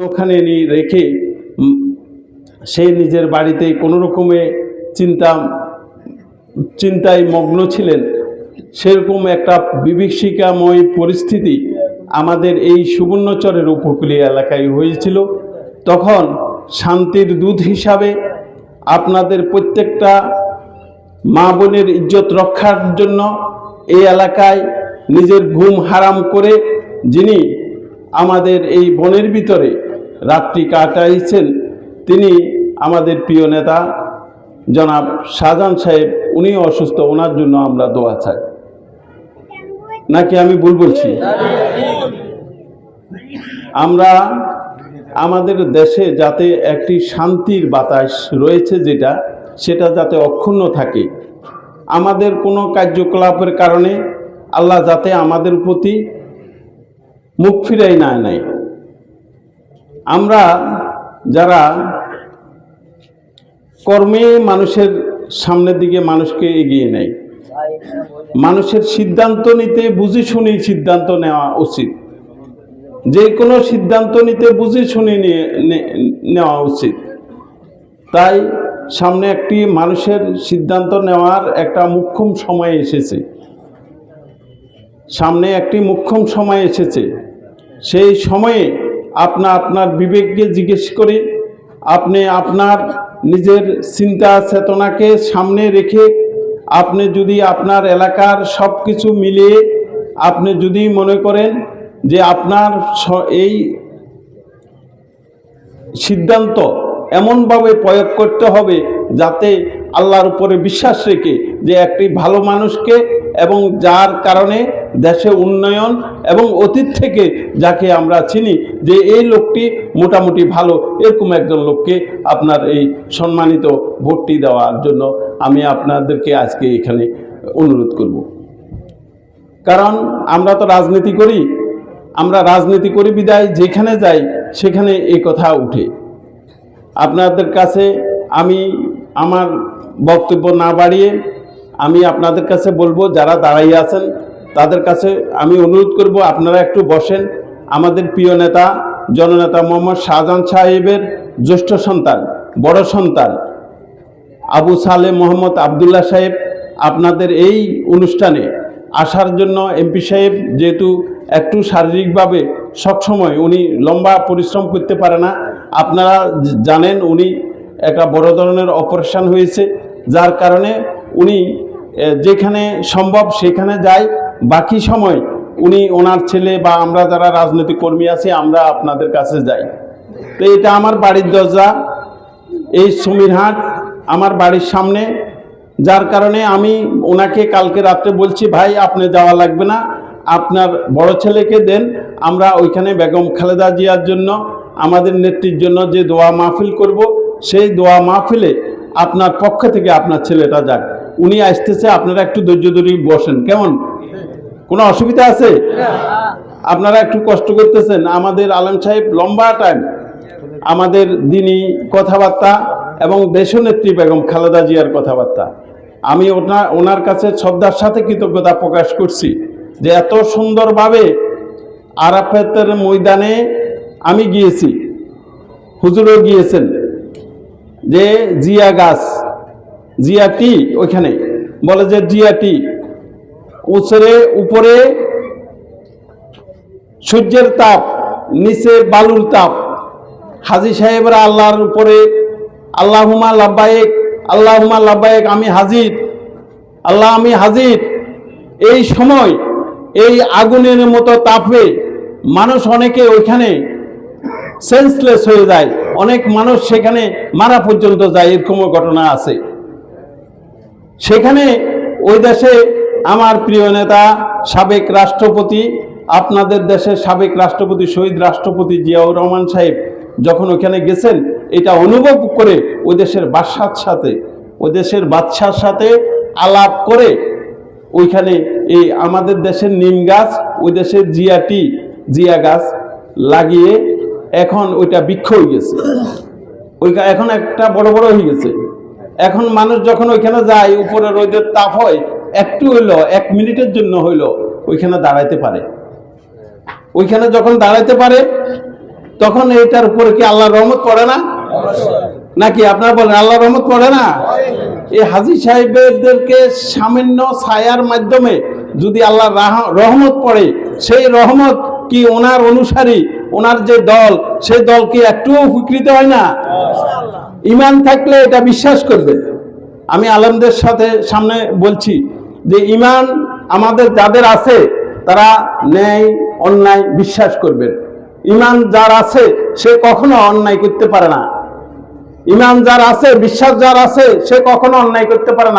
ওখানে নিয়ে রেখে সে নিজের বাড়িতে কোনো রকমে চিন্তা, চিন্তায় মগ্ন ছিলেন। সেরকম একটা বিভীষিকাময় পরিস্থিতি আমাদের এই সুবর্ণচরের উপকূলীয় এলাকায় হয়েছিল। তখন শান্তির দূত হিসাবে আপনাদের প্রত্যেকটা মা বোনের ইজ্জত রক্ষার জন্য এই এলাকায় নিজের ঘুম হারাম করে যিনি আমাদের এই বনের ভিতরে রাত্রি কাটাইছেন। তিনি আমাদের প্রিয় নেতা, জনাব শাহজাহান সাহেব উনি অসুস্থ, ওনার জন্য আমরা দোয়া চাই। নাকি আমি ভুল বলছি? আমরা আমাদের দেশে যাতে একটি শান্তির বাতাস রয়েছে যেটা, সেটা যাতে অক্ষুণ্ণ থাকে। আমাদের কোনো কার্যকলাপের কারণে আল্লাহ যাতে আমাদের প্রতি মুখ ফিরাই না নেয়। আমরা যারা কর্মে মানুষের সামনের দিকে মানুষকে এগিয়ে নেয় মানুষের সিদ্ধান্ত নিতে বুঝে শুনে সিদ্ধান্ত নেওয়া উচিত। যে কোনো সিদ্ধান্ত নিতে বুঝে শুনে নিয়ে নেওয়া উচিত। তাই সামনে একটি মানুষের সিদ্ধান্ত নেওয়ার একটা মুখ্যম সময় এসেছে। সামনে একটি মুখ্যম সময় এসেছে। সেই সময়ে আপনা আপনার বিবেককে জিজ্ঞেস করে, আপনি আপনার নিজের চিন্তা চেতনাকে সামনে রেখে আপনি যদি আপনার এলাকার সব কিছু মিলিয়ে আপনি যদি মনে করেন যে আপনার এই সিদ্ধান্ত এমনভাবে প্রয়োগ করতে হবে যাতে আল্লাহর উপরে বিশ্বাস রেখে যে একটি ভালো মানুষকে এবং যার কারণে দেশে উন্নয়ন এবং অতীত থেকে যাকে আমরা চিনি, যে এই লোকটি মোটামুটি ভালো, এরকম একজন লোককে আপনার এই সম্মানিত ভোটটি দেওয়ার জন্য আমি আপনাদেরকে আজকে এখানে অনুরোধ করব। কারণ আমরা তো রাজনীতি করি, আমরা রাজনীতি করি বিদায় যেখানে যাই, সেখানে এই কথা উঠে। আপনাদের কাছে আমি আমার বক্তব্য না বাড়িয়ে আমি আপনাদের কাছে বলব, যারা দাঁড়াইয়ে আছেন তাদের কাছে আমি অনুরোধ করব, আপনারা একটু বসেন। আমাদের প্রিয় নেতা, জননেতা মোহাম্মদ শাহজাহান সাহেবের জ্যেষ্ঠ সন্তান, বড় সন্তান, আবু সালে মোহাম্মদ আবদুল্লাহ সাহেব, আপনাদের এই অনুষ্ঠানে আসার জন্য এমপি সাহেব যেহেতু একটু শারীরিকভাবে সবসময় উনি লম্বা পরিশ্রম করতে পারে না, আপনারা জানেন উনি একটা বড় ধরনের অপারেশন হয়েছে। যার কারণে উনি যেখানে সম্ভব সেখানে যায় বাকি সময় উনি ওনার ছেলে বা আমরা যারা রাজনৈতিক কর্মী আছি, আমরা আপনাদের কাছে যাই। তো এটা আমার বাড়ির দরজা, এই সমীরহাট আমার বাড়ির সামনে। যার কারণে আমি ওনাকে কালকে রাত্রে বলছি, ভাই, আপনি যাওয়া লাগবে না, আপনার বড় ছেলেকে দেন, আমরা ওইখানে বেগম খালেদা জিয়ার জন্য, আমাদের নেত্রীর জন্য যে দোয়া মাহফিল করব, সেই দোয়া মাহফিলে আপনার পক্ষ থেকে আপনার ছেলেটা যাক। উনি আসতেছে, আপনারা একটু ধৈর্য ধরে বসেন, কেমন? কোনো অসুবিধা আছে? আপনারা একটু কষ্ট করতেছেন। আমাদের আলম সাহেব লম্বা টাইম আমাদের দিনই কথাবার্তা এবং দেশনেত্রী বেগম খালেদা জিয়ার কথাবার্তা। আমি ওনা, ওনার কাছে শ্রদ্ধার সাথে কৃতজ্ঞতা প্রকাশ করছি যে এত সুন্দরভাবে আরাফাতের ময়দানে আমি গিয়েছি। হুজুরও গিয়েছেন। যে জিয়া গাছ, জিয়া টি ওইখানে, বলে যে জিয়া টি উচরে উপরে সূর্যের তাপ, নিচে বালুর তাপ। হাজি সাহেবরা আল্লাহর উপরে আল্লাহুমা লাব্বায়েক আল্লাহুমা লাব্বায়েক, আমি হাজির, আল্লাহ আমি হাজির। এই সময় এই আগুনের মতো তাপে মানুষ অনেকে ওইখানে সেন্সলেস হয়ে যায়। অনেক মানুষ সেখানে মারা পর্যন্ত যায়, এরকমও ঘটনা আছে। সেখানে ওই দেশে আমার প্রিয় নেতা, সাবেক রাষ্ট্রপতি, আপনাদের দেশের সাবেক রাষ্ট্রপতি, শহীদ রাষ্ট্রপতি জিয়াউর রহমান সাহেব যখন ওখানে গেছেন, এটা অনুভব করে ওই দেশের বাদশার সাথে, ওই দেশের বাদশার সাথে আলাপ করে ওইখানে এই আমাদের দেশের নিম গাছ, ওই দেশের জিয়াটি জিয়া গাছ লাগিয়ে এখন ওইটা বৃক্ষ হয়ে গেছে। ওই এখন একটা বড় বড় হয়ে গেছে। এখন মানুষ যখন ওইখানে যায়, উপরে রোদের তাপ হয় একটু হইল এক মিনিটের জন্য হইল ওইখানে দাঁড়াইতে পারে। ওইখানে যখন দাঁড়াইতে পারে তখন এটার উপরে কি আল্লাহর রহমত পড়ে না? নাকি আপনারা বলেন আল্লাহ রহমত পড়ে না? এই হাজি সাহেবদেরকে সামান্য ছায়ার মাধ্যমে যদি আল্লাহ রহমত পড়ে সেই রহমত কি ওনার অনুসারী ওনার যে দল সেই দল কি একটুও উপকৃত হয় না? ইমান থাকলে এটা বিশ্বাস করবে আমি আলমদের সাথে সামনে বলছি যে ইমান আমাদের যাদের আছে, তারা ন্যায়, অন্যায় বিশ্বাস করবেন। ইমান যার আছে, সে কখনো অন্যায় করতে পারে না। ইমান যার আছে, বিশ্বাস যার আছে, সে কখনো অন্যায় করতে পারে না।